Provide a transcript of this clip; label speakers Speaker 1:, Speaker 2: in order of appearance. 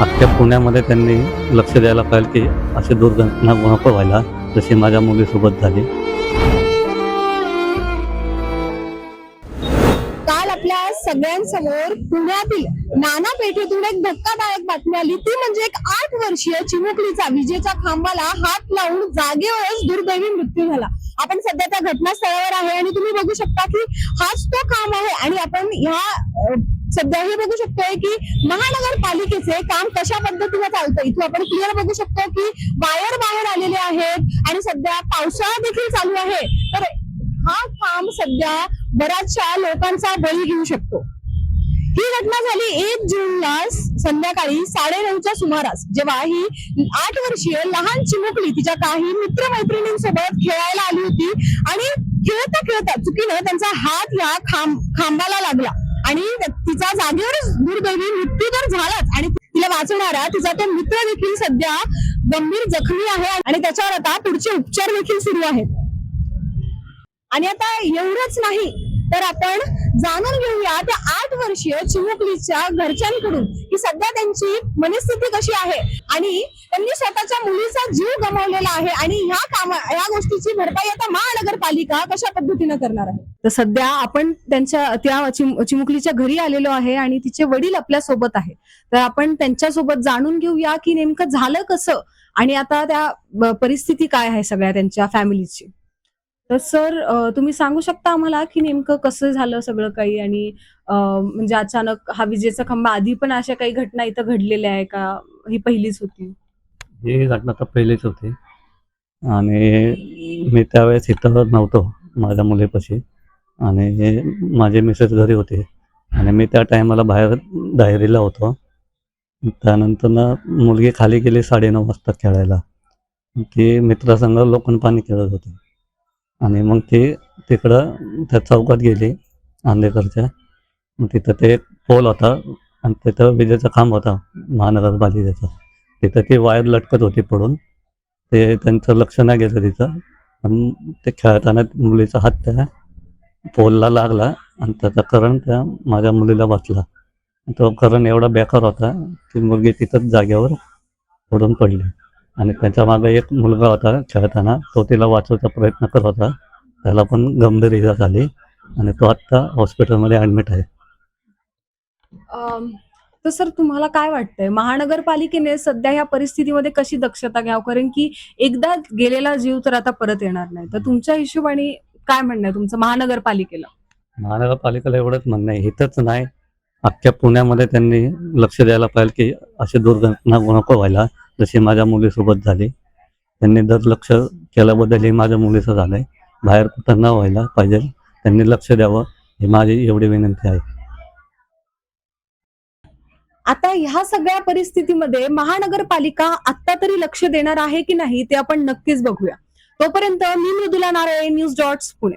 Speaker 1: अख्ख्या पुण्यामध्ये त्यांनी लक्ष द्यायला पाहिजे की अशी दुर्घटना नको व्हायला जशी माझ्या मुलीसोबत झाली.
Speaker 2: काल आपल्या सगळ्यांसमोर पुण्यातील नाना पेठेतून एक धक्कादायक बातमी आली. ती म्हणजे एक आठ वर्षीय चिमुकलीचा विजेच्या खांबाला हात लावून जागेवरच दुर्दैवी मृत्यू झाला. आपण सध्या त्या घटनास्थळावर आहे आणि तुम्ही बघू शकता की हाच तो खांब आहे आणि आपण ह्या सध्या हे बघू शकतोय की महानगरपालिकेचे काम कशा पद्धतीने चालतं इथून आपण क्लिअर बघू शकतो की वायर बाहेर आलेले आहेत आणि सध्या पावसाळा देखील चालू आहे. तर हा काम सध्या बऱ्याचशा लोकांचा बळी घेऊ शकतो. ही घटना झाली एक जूनला संध्याकाळी साडेनऊच्या सुमारास. जेव्हा ही आठ वर्षीय लहान चिमुकली तिच्या काही मित्रमैत्रिणींसोबत खेळायला आली होती आणि खेळता खेळता चुकीनं त्यांचा हात या खांब खांबाला लागला. आणि जागेवरच दुर्दैवी मृत्यू तर झालाच. आणि तिला वाचवणारा तिचा तो मित्र देखील सध्या गंभीर जखमी आहे आणि त्याच्यावर आता पुढचे उपचार देखील सुरू आहेत. आणि आता एवढंच नाही तर आपण जाणून घेऊया त्या आठ वर्षीय चिमुकलीच्या घरच्यांकडून की सध्या त्यांची मनस्थिती कशी आहे. आणि त्यांनी स्वतःच्या मुलीचा जीव गमावलेला आहे आणि ह्या कामा या गोष्टीची भरपाई आता महानगरपालिका कशा पद्धतीनं करणार आहे? तर सध्या आपण त्यांच्या त्या चिमुकलीच्या घरी आलेलो आहे आणि तिचे वडील आपल्यासोबत आहे. तर आपण त्यांच्यासोबत जाणून घेऊया की नेमकं झालं कसं आणि आता त्या परिस्थिती काय आहे सगळ्या त्यांच्या फॅमिलीची. तर सर तुम्ही सांगू शकता आम्हाला की नेमकं कसं झालं सगळं काही? आणि म्हणजे अचानक हा विजेचा खांबा आधी पण अशा काही घटना इथं घडलेल्या आहे का? ही पहिलीच होती.
Speaker 1: हे घटना तर पहिलीच होती. आणि मी त्यावेळेस इथं नव्हतो माझ्या मुलीपाशी. आणि माझे मिसेस घरी होते. आणि मी त्या टायमाला बाहेर डायरीला होतो. त्यानंतर ना मुलगी खाली गेली साडेनऊ वाजता खेळायला. ती मित्रासंग लोखंड पाणी खेळत होती. आणि मग ती तिकडं त्या चौकात गेली आंदेकरच्या मग तिथं ते एक पोल होता आणि तिथं विजेचा खांब होता महानगरपालिकेचा तिथं ती वायर लटकत होती पडून. ते त्यांचं लक्ष नाही गेलं तिथं. आणि ते खेळताना मुलीचा हात त्या पोलला लागला आणि त्याचा करंट त्या माझ्या मुलीला बसला. तो करंट एवढा बेकार होता की मुलगी तिथंच जागेवर पडून पडली. आणि त्याच्यामागे एक मुलगा होता खेळताना तो तिला वाचवायचा प्रयत्न करत होता. त्याला पण गंभीर इजा झाली आणि तो आत्ता हॉस्पिटलमध्ये ॲडमिट आहे.
Speaker 2: तर सर तुम्हाला काय वाटतंय? महानगरपालिकेने सध्या ह्या परिस्थितीमध्ये कशी दक्षता घ्यावं? कारण की एकदा गेलेला जीव तर आता परत येणार नाही. तर तुमच्या हिशोबाने काय म्हणणं आहे तुमचं महानगरपालिकेला?
Speaker 1: महानगरपालिकेला एवढंच म्हणणं आहे. इथंच नाही. अख्ख्या पुण्यामध्ये त्यांनी लक्ष द्यायला पाहिजे की अशी दुर्घटना नको व्हायला. जसे माझ्या मुलीसोबत झाली. त्यांनी दुर्लक्ष केल्याबद्दल हे माझ्या मुलीचं झालंय. बाहेर कुठं न व्हायला पाहिजे. त्यांनी लक्ष द्यावं. हे माझी एवढी विनंती आहे.
Speaker 2: आता ह्या सगळ्या परिस्थितीमध्ये महानगरपालिका आता तरी लक्ष देणार आहे की नाही ते आपण नक्कीच बघूया. तोपर्यंत मी मृदुला नारायण न्यूज डॉट्स पुणे.